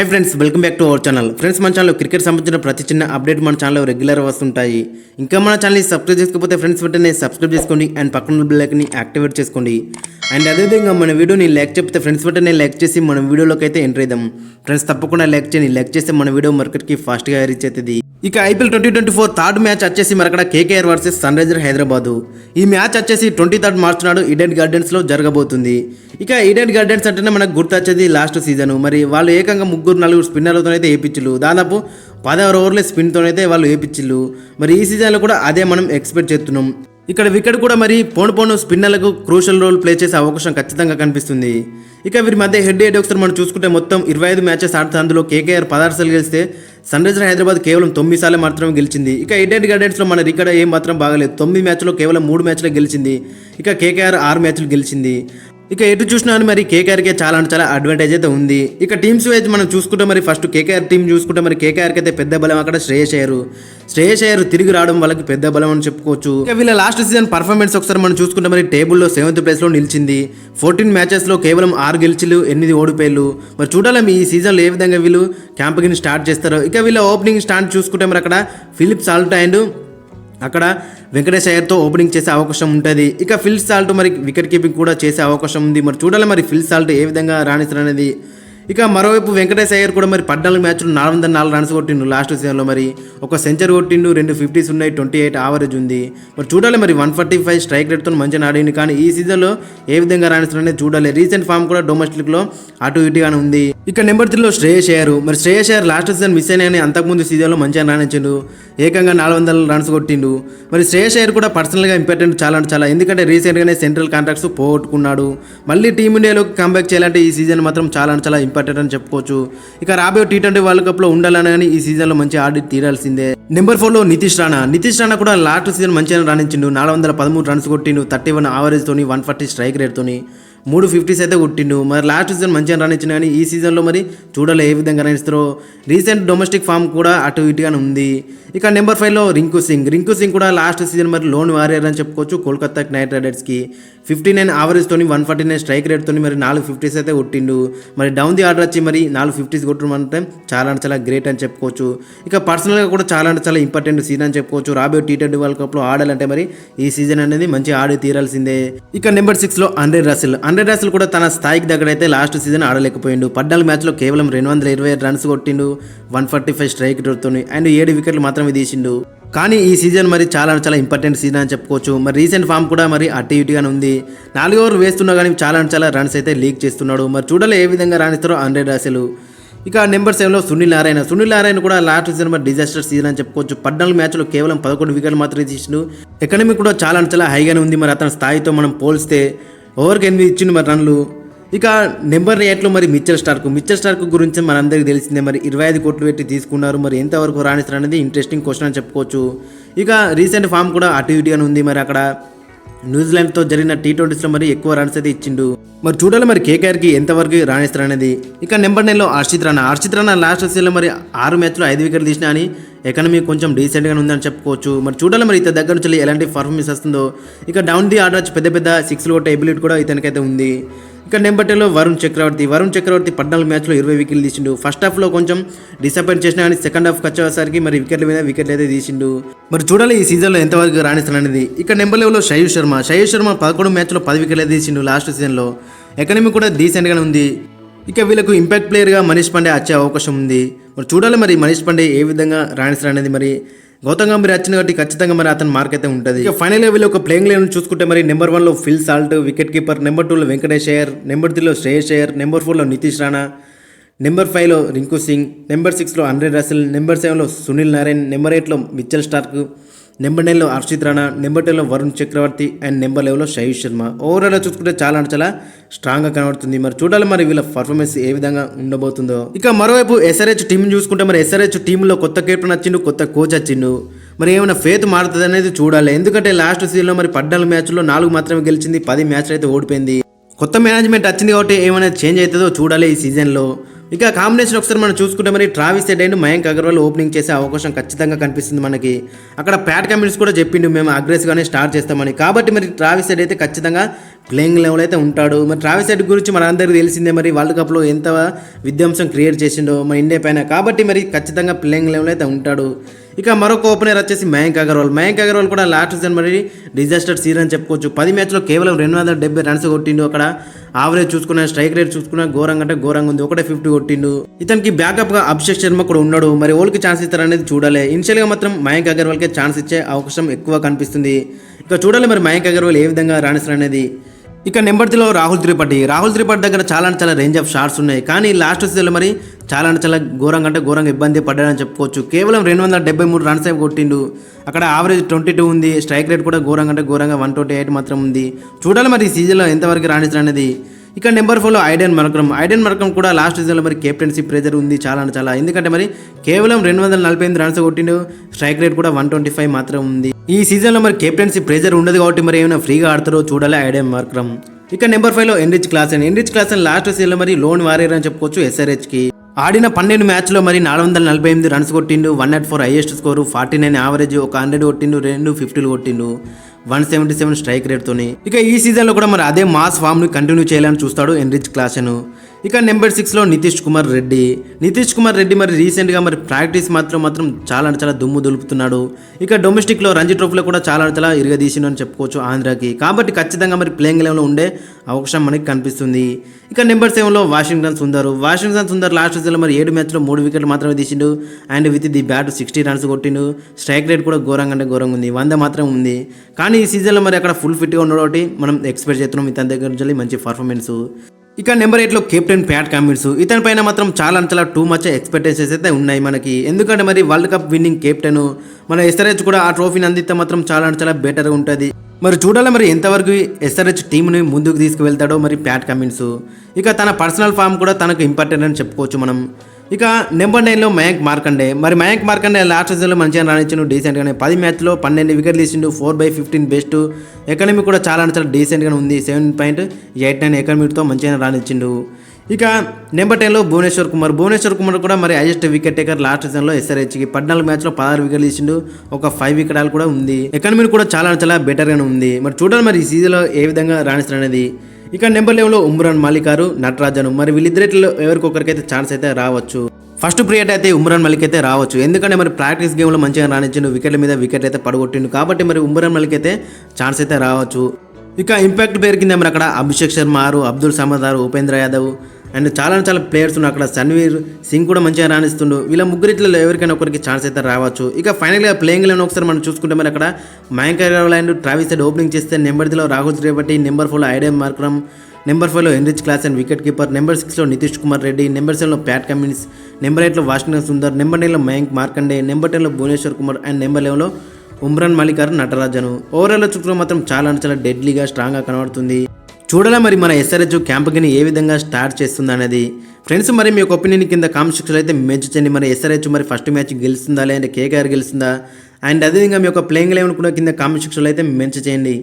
Hi friends welcome back to our channel friends మన channel cricket సంబంధించిన ప్రతి చిన్న అప్డేట్ మన ఛానల్లో రెగ్యులర్ వస్తుంటాయి. ఇంకా మన ఛానల్ని సబ్స్క్రైబ్ చేసుకోకపోతే ఫ్రెండ్స్ వెంటనే సబ్స్క్రైబ్ చేసుకోండి అండ్ పక్కన బెల్ యాక్టివేట్ చేసుకోండి. అండ్ అదేవిధంగా మన వీడియోని లైక్ చెప్తే ఫ్రెండ్స్ వెంటనే లైక్ చేసి మన వీడియోలోకి అయితే ఎంటర్ అయిదాం. ఫ్రెండ్స్ తప్పకుండా లైక్ చేయండి. లైక్ చేస్తే మన వీడియో మార్కెట్కి ఫాస్ట్గా రీచ్ అవుతుంది. ఇక IPL twenty twenty four third match వచ్చేసి మరక్కడ KKR versus sun raiser Hyderabad. ఈ మ్యాచ్ వచ్చేసి ట్వంటీ థర్డ్ మార్చ్ నాడు ఈడెన్ గార్డెన్స్లో జరగబోతుంది. ఇక ఈడెన్ గార్డెన్స్ అంటేనే మనకు గుర్తొచ్చేది లాస్ట్ సీజన్ మరి వాళ్ళు ఏకంగా ముగ్గురు నలుగురు స్పిన్నర్లతో అయితే దాదాపు పదహారు ఓవర్లే స్పిన్తో అయితే వాళ్ళు వేయించిల్లు మరి ఈ సీజన్లో కూడా అదే మనం ఎక్స్పెక్ట్ చేస్తున్నాం. ఇక్కడ వికెట్ కూడా మరి పోను పోను స్పిన్నర్లకు క్రూషల్ రోల్ ప్లే చేసే అవకాశం ఖచ్చితంగా కనిపిస్తుంది. ఇక వీరి మధ్య హెడ్ హెడ్ ఒకసారి మనం చూసుకుంటే మొత్తం ఇరవై ఐదు మ్యాచెస్ ఆడితే అందులో కేకేఆర్ పదహారు సార్లు గెలిస్తే సన్ రైజర్ హైదరాబాద్ కేవలం తొమ్మిది సార్లు మాత్రమే గెలిచింది. ఇక హెడ్ హెడ్ గార్డెన్స్లో మన రికార్డ్ ఏం మాత్రం బాగలేదు. తొమ్మిది మ్యాచ్లో కేవలం మూడు మ్యాచ్లే గెలిచింది. ఇక కేకేఆర్ ఆరు మ్యాచ్లు గెలిచింది. ఇక ఎటు చూసినా మరి కేకేఆర్కే చాలా అంటే చాలా అడ్వాంటేజ్ అయితే ఉంది. ఇక టీమ్స్ వైజ్ మనం చూసుకుంటే మరి ఫస్ట్ కేకేఆర్ టీం చూసుకుంటే మరి కేకేఆర్కి అయితే పెద్ద బలం అక్కడ శ్రేయస్ అయ్యారు. శ్రేయస్ అయ్యారు తిరిగి రావడం వాళ్ళకి పెద్ద బలం అని చెప్పుకోవచ్చు. ఇక వీళ్ళ లాస్ట్ సీజన్ పర్ఫార్మెన్స్ ఒకసారి మనం చూసుకుంటే మరి టేబుల్లో సెవెంత్ ప్లేస్లో నిలిచింది. ఫోర్టీన్ మ్యాచెస్లో కేవలం ఆరు గెలిచిలు ఎనిమిది ఓడిపోయారు మరి చూడాలి ఈ సీజన్లో ఏ విధంగా వీళ్ళు క్యాంపింగ్ స్టార్ట్ చేస్తారో. ఇక వీళ్ళ ఓపెనింగ్ స్టాండ్ చూసుకుంటే మరి అక్కడ ఫిలిప్ సాల్ట్ అండ్ అక్కడ వెంకటేష్ అయ్యర్తో ఓపెనింగ్ చేసే అవకాశం ఉంటుంది. ఇక ఫిల్ సాల్ట్ మరి వికెట్ కీపింగ్ కూడా చేసే అవకాశం ఉంది. మరి చూడాలి మరి ఫిల్ సాల్ట్ ఏ విధంగా రాణిస్తారు అనేది ఇక మరోవైపు వెంకటేష్ అయ్యర్ కూడా మరి పద్నాలుగు మ్యాచ్లు నాలుగు వందల నాలుగు రన్స్ కొట్టిండు లాస్ట్ సీజన్లో మరి. ఒక సెంచరీ కొట్టిండు రెండు ఫిఫ్టీస్ ఉన్నాయి ట్వంటీ ఎయిట్ ఆవరేజ్ ఉంది. మరి చూడాలి మరి వన్ ఫార్టీ ఫైవ్ స్ట్రైక్ రేట్తో మంచిగా ఆడింది కానీ ఈ సీజన్లో ఏ విధంగా రాణిస్తున్నారనేది చూడాలి. రీసెంట్ ఫామ్ కూడా డొమెస్టిక్లో అటు ఇటుగానే ఉంది. ఇక నెంబర్ త్రీలో శ్రేయస్ అయ్యారు. మరి శ్రేయస్ అయ్యారు లాస్ట్ సీజన్ మిస్ అయినా అంతకుముందు సీజన్లో మంచిగా రాణించిండు. ఏకంగా నాలుగు వందల రన్స్ కొట్టిండు. మరి శ్రేయస్ అయ్యర్ కూడా పర్సనల్గా ఇంపార్టెంట్ చాలా అంటే చాలా. ఎందుకంటే రీసెంట్గానే సెంట్రల్ కాంట్రాక్ట్స్ పోగొట్టుకున్నాడు. మళ్ళీ టీమిండియాలోకి కంబ్యాక్ చేయాలంటే ఈ సీజన్ మాత్రం చాలా అంటే చాలా ఇంపార్టెంట్ అని చెప్పుకోవచ్చు. ఇక రాబోయే టీ ట్వంటీ వరల్డ్ కప్లో ఉండాలని కానీ ఈ సీజన్లో మంచి ఆడి తీరాల్సిందే. నెంబర్ ఫోర్లో నితీష్ రాణా. నితీష్ రాణా కూడా లాస్ట్ సీజన్ మంచిగా రాణించిండు. నాలుగు వందల పదమూడు రన్స్ కొట్టిండు. థర్టీ వన్ ఆవరేజ్తోని వన్ ఫార్టీ స్ట్రైక్ రేట్తోని మూడు ఫిఫ్టీస్ అయితే కొట్టిండు. మరి లాస్ట్ సీజన్ మంచిగా రాణించిన కానీ ఈ సీజన్లో మరి చూడాలి ఏ విధంగా రాణిస్తారో. రీసెంట్ డొమెస్టిక్ ఫామ్ కూడా అటు ఇటుగానే ఉంది. ఇక నెంబర్ ఫైవ్లో రింకు సింగ్. రింకు సింగ్ కూడా లాస్ట్ సీజన్ మరి లోన్ వారియర్ అని చెప్పుకోవచ్చు. కోల్కతా నైట్ రైడర్స్కి ఫిఫ్టీ నైన్ ఆవరేజ్తోని వన్ ఫార్టీ నైన్ స్ట్రైక్ రేట్తోని మరి నాలుగు ఫిఫ్టీస్ అయితే కొట్టిండు. మరి డౌన్ ది ఆర్డర్ వచ్చి మరి నాలుగు ఫిఫ్టీస్ కొట్టడం అంటే చాలా అంటే చాలా గ్రేట్ అని చెప్పుకోవచ్చు. ఇక పర్సనల్గా కూడా చాలా అంటే చాలా ఇంపార్టెంట్ సీజన్ అని చెప్పుకోవచ్చు. రాబోయే టీ ట్వంటీ వరల్డ్ కప్లో ఆడాలంటే మరి ఈ సీజన్ అనేది మంచి ఆడి తీరాల్సిందే. ఇక నెంబర్ సిక్స్లో హండ్రెడ్ రసిల్ హండ్రెడ్ రసిల్ కూడా తన స్థాయికి దగ్గరైతే లాస్ట్ సీజన్ ఆడలేకపోయిండు. పద్నాలుగు మ్యాచ్లో కేవలం రెండు వందల ఇరవై రన్స్ కొట్టిండు. వన్ ఫార్టీ ఫైవ్ స్ట్రైక్ దొరుకుతుంది అండ్ ఏడు వికెట్లు మాత్రమే తీసిండు. కానీ ఈ సీజన్ మరి చాలా చాలా ఇంపార్టెంట్ సీజన్ అని చెప్పుకోవచ్చు. మరి రీసెంట్ ఫామ్ కూడా మరి అటు ఇటుగానే ఉంది. నాలుగు ఓవర్ వేస్తున్నా కానీ చాలా చాలా రన్స్ అయితే లీక్ చేస్తున్నాడు. మరి చూడాలి ఏ విధంగా రాణిస్తారో హండ్రెడ్ అసలు ఇక నెంబర్ సెవెన్లో సునీల్ నారాయణ. సునీల్ నారాయణ కూడా లాస్ట్ సీజన్ మరి డిజాస్టర్ సీజన్ అని చెప్పుకోవచ్చు. పద్నాలుగు మ్యాచ్లో కేవలం పదకొండు వికెట్లు మాత్రమే తీసిండు ఎకనమీ కూడా చాలా చాలా హైగానే ఉంది. మరి అతని స్థాయితో మనం పోల్స్తే ఓవర్కి ఎనిమిది ఇచ్చిండు మరి రన్లు. ఇక నెంబర్ ఎయిట్లో మరి మిచ్చల్ స్టార్క్. మిచ్చల్ స్టార్క్ గురించి మనందరికీ తెలిసిందే మరి ఇరవై ఐదు కోట్లు పెట్టి తీసుకున్నారు మరి ఎంతవరకు రాణిస్తారు అనేది ఇంట్రెస్టింగ్ క్వశ్చన్ అని చెప్పుకోవచ్చు. ఇక రీసెంట్ ఫామ్ కూడా అటు ఇటుగానే ఉంది మరి అక్కడ న్యూజిలాండ్తో జరిగిన టీ ట్వంటీస్లో మరి ఎక్కువ రన్స్ అయితే ఇచ్చిండు. మరి చూడాలి మరి కేకేఆర్కి ఎంతవరకు రాణిస్తారు అనేది. ఇక నెంబర్ నైన్లో హర్షిత్ రాణా. హర్షిత్ రాణా లాస్ట్ సీజన్లో మరి ఆరు మ్యాచ్లో ఐదు వికెట్లు తీసినా అని ఎకనమీ కొంచెం డీసెంట్గానే ఉందని చెప్పుకోవచ్చు. మరి చూడాలి మరి ఇతని దగ్గర నుంచి ఎలాంటి పర్ఫార్మెన్స్ వస్తుందో. ఇక డౌన్ ది ఆర్డర్ పెద్ద పెద్ద సిక్స్లు కొట్టే ఎబిలిటీ కూడా ఇతనికైతే ఉంది. ఇక నెంబర్ వరుణ్ చక్రవర్తి. వరుణ్ చక్రవర్తి పద్నాలుగు మ్యాచ్లో ఇరవై వికెట్లు తీసిండు. ఫస్ట్ హాఫ్లో కొంచెం డిసప్పాయింట్ చేసినా కానీ సెకండ్ హాఫ్కి వచ్చేసరికి మరి వికెట్ల మీద వికెట్లు అయితే తీసిండు. మరి చూడాలి ఈ సీజన్లో ఎంతవరకు రాణిస్తాననేది. ఇక నెంబర్ లెవెల్లో శైవ్ శర్మ. శైవ్ శర్మ పదకొండు మ్యాచ్లో పది వికెట్లు అయితే తీసిండు లాస్ట్ సీజన్లో ఎకనమీ కూడా డీసెంట్గానే ఉంది. ఇక వీళ్ళకు ఇంపాక్ట్ ప్లేయర్గా మనీష్ పాండే వచ్చే అవకాశం ఉంది. మరి చూడాలి మరి మనీష్ పాండే ఏ విధంగా రాణిస్తారనేది మరి. గౌతమ్ గంభీర్ వచ్చిన కాబట్టి ఖచ్చితంగా మరి అతని మార్క్ అయితే ఉంటుంది. ఇక ఫైనల్ లెవెల్ ఒక ప్లేయింగ్ లైన్ చూసుకుంటే మరి నెంబర్ వన్లో Phil Salt wicket keeper number టూలో వెంకటేష్ అయ్యర్ నెంబర్ త్రీలో శ్రేయస్ అయ్యర్ నెంబర్ ఫోర్లో నితీష్ రాణా నెంబర్ ఫైవ్లో రింకు సింగ్ నెంబర్ సిక్స్లో హండ్రెడ్ రసిల్ నెంబర్ సెవెన్లో సునీల్ నారాయణ్ నెంబర్ ఎయిట్లో మిచ్చల్ స్టార్క్ నెంబర్ నైన్లో హర్షిత్ రాణా నెంబర్ టెన్లో వరుణ్ చక్రవర్తి అండ్ నెంబర్ లెవెన్లో శైవ్ శర్మ. ఓవరాల్గా చూసుకుంటే చాలా అంటే చాలా స్ట్రాంగ్గా కనబడుతుంది. మరి చూడాలి మరి వీళ్ళ పర్ఫార్మెన్స్ ఏ విధంగా ఉండబోతుందో. ఇక మరోవైపు ఎస్ఆర్హెచ్ టీం చూసుకుంటే మరి ఎస్ఆర్హెచ్ టీంలో కొత్త కెప్టెన్ వచ్చిండు కొత్త కోచ్ వచ్చిండు. మరి ఏమైనా ఫేత్ మారుతుంది అనేది చూడాలి. ఎందుకంటే లాస్ట్ సీజన్లో మరి పద్నాలుగు మ్యాచ్లో నాలుగు మాత్రమే గెలిచింది పది మ్యాచ్లు అయితే ఓడిపోయింది. కొత్త మేనేజ్మెంట్ వచ్చింది కాబట్టి ఏమైనా చేంజ్ అవుతుందో చూడాలి ఈ సీజన్లో ఇక కాంబినేషన్ ఒకసారి మనం చూసుకుంటే మరి Travis Head and Mayank Agarwal opening చేసే అవకాశం ఖచ్చితంగా కనిపిస్తుంది మనకి. అక్కడ ప్యాట్ కమిన్స్ కూడా చెప్పిండు మేము అగ్రెసివ్గానే స్టార్ట్ చేస్తామని. కాబట్టి మరి ట్రావిస్ హెడ్ అయితే ఖచ్చితంగా ప్లేయింగ్ లెవెల్ అయితే ఉంటాడు. మరి ట్రావెల్ సెట్ గురించి మనందరికీ తెలిసిందే మరి వరల్డ్ కప్లో ఎంత విధ్వంసం క్రియేట్ చేసిండో మన ఇండియా పైన. కాబట్టి మరి ఖచ్చితంగా ప్లేయింగ్ లెవెల్ అయితే ఉంటాడు. ఇక మరొక ఓపెనర్ వచ్చేసి మయాంక్ అగర్వాల్. మయాంక్ అగర్వాల్ కూడా లాస్ట్ సీజన్ మరి డిజాస్టర్ సీజన్ అని చెప్పుకోవచ్చు. పది మ్యాచ్లో కేవలం రెండు వందల డెబ్బై రన్స్ కొట్టిండు. అక్కడ ఆవరేజ్ చూసుకున్న స్ట్రైక్ రేట్ చూసుకున్న ఘోరంగా అంటే ఘోరంగా ఉంది. ఒకటే ఫిఫ్టీ కొట్టిండు. ఇతనికి బ్యాకప్గా అభిషేక్ శర్మ కూడా ఉన్నాడు. మరి ఓల్కి ఛాన్స్ ఇస్తారనేది చూడాలి. ఇనిషియల్గా మాత్రం మయాంక్ అగర్వాల్కే ఛాన్స్ ఇచ్చే అవకాశం ఎక్కువ కనిపిస్తుంది. ఇక చూడాలి మరి మయాంక్ అగర్వాల్ ఏ విధంగా రాణిస్తారనేది. ఇక నెంబర్ త్రీలో రాహుల్ త్రిపాఠి. రాహుల్ త్రిపాఠి దగ్గర చాలా అంటే చాలా రేంజ్ ఆఫ్ షాట్స్ ఉన్నాయి. కానీ లాస్ట్ సీజన్లో మరి చాలా అంటే చాలా ఘోరంగా అంటే ఘోరంగా ఇబ్బంది పడ్డాడని చెప్పుకోవచ్చు. కేవలం రెండు వందల డెబ్బై మూడు రన్స్ అయితే కొట్టిండు. అక్కడ ఆవరేజ్ ట్వంటీ టూ ఉంది. స్ట్రైక్ రేట్ కూడా ఘోరంగా అంటే ఘోరంగా వన్ ట్వంటీ ఎయిట్ మాత్రం ఉంది. చూడాలి మరి ఈ సీజన్లో ఎంతవరకు రాణిస్తారు అనేది ఇక నెంబర్ ఫోర్లో ఐడెన్ మరకం ఐడెన్ మరకం కూడా లాస్ట్ సీజన్లో మరి కెప్టెన్సీ ప్రెజర్ ఉంది చాలా అంటే చాలా. ఎందుకంటే మరి కేవలం రెండు వందల నలభై ఎనిమిది రన్స్ కొట్టిండు. స్ట్రైక్ రేట్ కూడా వన్ ట్వంటీ ఫైవ్ మాత్రం ఉంది. ఈ సీజన్లో మరి కెప్టెన్సీ ప్రెజర్ ఉండదు కాబట్టి మరి ఏమైనా ఫ్రీగా ఆడతారో చూడాలి ఐడెన్ మరకం ఇక నెంబర్ ఫైవ్లో Heinrich Klaasen Heinrich Klaasen last సీజన్లో మరి లోన్ వారియర్ అని చెప్పుకోవచ్చు ఎస్ఆర్హెచ్కి ఆడిన పన్నెండు మ్యాచ్లో మరి నాలుగు వందల నలభై ఎనిమిది రన్స్ కొట్టిండు. One naught four highest score. Forty nine average. ఒక హండ్రెడ్ కొట్టిండు. రెండు ఫిఫ్టీలు కొట్టిండు. వన్ సెవెంటీ సెవెన్ స్ట్రైక్ రేట్తోని. ఇక ఈ సీజన్లో కూడా మరి అదే మాస్ ఫామ్ని కంటిన్యూ చేయాలని చూస్తాడు ఎన్రిచ్ క్లాసెను. ఇక నెంబర్ సిక్స్లో నితీష్ కుమార్ రెడ్డి. నితీష్ కుమార్ రెడ్డి మరి రీసెంట్గా మరి ప్రాక్టీస్ మాత్రం మాత్రం చాలా చాలా దుమ్ము దులుపుతున్నాడు. ఇక డొమెస్టిక్లో రంజీ ట్రోఫీలో కూడా చాలా చాలా ఇరగదీసిండు అని చెప్పుకోవచ్చు ఆంధ్రాకి. కాబట్టి ఖచ్చితంగా మరి ప్లేయింగ్ లెవెల్లో ఉండే అవకాశం మనకి కనిపిస్తుంది. ఇక నెంబర్ సెవెన్లో Washington Sundar. Washington Sundar last సీజన్లో మరి ఏడు మ్యాచ్లో మూడు వికెట్లు మాత్రమే తీసిండు. And with the bat sixty runs కొట్టిండు. స్ట్రైక్ రేట్ కూడా ఘోరంగా అంటే ఘోరంగా ఉంది. వంద మాత్రం ఉంది. కానీ ఈ సీజన్లో మరి అక్కడ ఫుల్ ఫిట్గా ఉండడం ఒకటి మనం ఎక్స్పెక్ట్ చేస్తున్నాం ఇతని దగ్గర నుంచి మంచి పర్ఫార్మెన్స్ ఇక నెంబర్ ఎయిట్లో కెప్టెన్ ప్యాట్ కామిన్స్ ఇతని పైన మాత్రం చాలా అంటే చాలా టూ మచ్ ఎక్స్పెక్టేషన్స్ అయితే ఉన్నాయి మనకి. ఎందుకంటే మరి వరల్డ్ కప్ విన్నింగ్ కెప్టెన్ మన ఎస్ఆర్హెచ్ కూడా ఆ ట్రోఫీని అందిస్తే మాత్రం చాలా చాలా బెటర్ ఉంటుంది. మరి చూడాలి మరి ఎంతవరకు ఎస్ఆర్హెచ్ టీంని ముందుకు తీసుకువెళ్తాడో మరి ప్యాట్ కమిన్స్ ఇక తన పర్సనల్ ఫామ్ కూడా తనకు ఇంపార్టెంట్ అని చెప్పుకోవచ్చు మనం. ఇక నెంబర్ నైన్లో మయాంక్ మార్కండే. మరి మయాంక్ మార్కండే లాస్ట్ సీజన్లో మంచిగా రాణించిండు డీసెంట్గానే. పది మ్యాచ్లో పన్నెండు వికెట్లు తీసిండు four by fifteen best. Economy కూడా చాలా అంటే చాలా డీసెంట్గానే ఉంది. సెవెన్ పాయింట్ ఎయిట్ నైన్ ఎకనమీతో మంచిగా రాణించిండు. ఇక నెంబర్ టెన్లో భువనేశ్వర్ కుమార్. భువనేశ్వర్ కుమార్ కూడా మరి హైయెస్ట్ వికెట్ టేకర్ లాస్ట్ సీజన్లో ఎస్ఆర్హెచ్కి పద్నాలుగు మ్యాచ్లో పదహారు వికెట్లు తీసిండు. ఒక ఫైవ్ వికెటాలు కూడా ఉంది. ఎకనమీ కూడా చాలా చాలా బెటర్గానే ఉంది. మరి చూడాలి మరి ఈ సీజన్లో ఏ విధంగా రాణిస్తారనేది. ఇక నెంబర్ లెవెన్లో ఉమ్రాన్ మాలికారు నటరాజను. మరి వీళ్ళిద్దరిలో ఎవరికొకరికైతే ఛాన్స్ అయితే రావచ్చు? ఫస్ట్ ప్రియట్ అయితే ఉమ్రాన్ మలిక్ అయితే రావచ్చు. ఎందుకంటే మరి ప్రాక్టీస్ గేమ్లో మంచిగా రాణించిండు వికెట్ల మీద వికెట్ అయితే పడగొట్టిండు. కాబట్టి మరి ఉమ్రాన్ మలిక్ అయితే ఛాన్స్ అయితే రావచ్చు. ఇక ఇంపాక్ట్ పేరు కింద మరి అక్కడ అభిషేక్ శర్మ ఆరు అబ్దుల్ సమద్ ఆరు ఉపేంద్ర యాదవ్ అండ్ చాలా చాలా ప్లేయర్స్ ఉన్నారు. అక్కడ సన్వీర్ సింగ్ కూడా మంచిగా రాణిస్తుండు. వీళ్ళ ముగ్గురిట్లో ఎవరికైనా ఒకరికి ఛాన్స్ అయితే రావచ్చు. ఇక ఫైనల్గా ప్లేయింగ్ లెవెన్ ఒకసారి మనం చూసుకుంటే మరి అక్కడ Mayank Agarwal and Travis Head opening చేస్తే నెంబర్ త్రీలో రాహుల్ త్రిపాఠి నెంబర్ ఫోర్లో ఐడియా మార్క్రమ్ నెంబర్ ఫైవ్లో Heinrich Klaasen and wicket keeper number సిక్స్లో నితీష్ కుమార్ రెడ్డి నెంబర్ సెవెన్లో ప్యాట్ కమిన్స్ నెంబర్ ఎయిట్లో వాషింగ్టన్ సుందర్ నెంబర్ నైన్లో మయాంక్ మార్కండే నెంబర్ టెన్లో భువనేశ్వర్ కుమార్ అండ్ నెంబర్ లెవెన్లో ఉమ్రాన్ మలికార్ నటరాజను. ఓవరాల్ చూసుకున్న మాత్రం చాలా చాలా డెడ్లీగా స్ట్రాంగ్గా కనబడుతుంది. చూడాలా మరి మన ఎస్ఆర్హెచ్ క్యాంప్కి ఏ విధంగా స్టార్ట్ చేస్తుంది అనేది ఫ్రెండ్స్ మరి మీ యొక్క ఒపీనియన్ కింద కామెంట్ సెక్షన్లో అయితే మెచ్చండి మరి ఎస్ఆర్హెచ్ మరి ఫస్ట్ మ్యాచ్ గెలుస్తుందా? లేదంటే కేకేఆర్ గెలుస్తుందా? అండ్ అదేవిధంగా మీ యొక్క ప్లేయింగ్ లెవెన్ కూడా కింద కామెంట్ సెక్షన్లో అయితే మెన్షన్ చేయండి.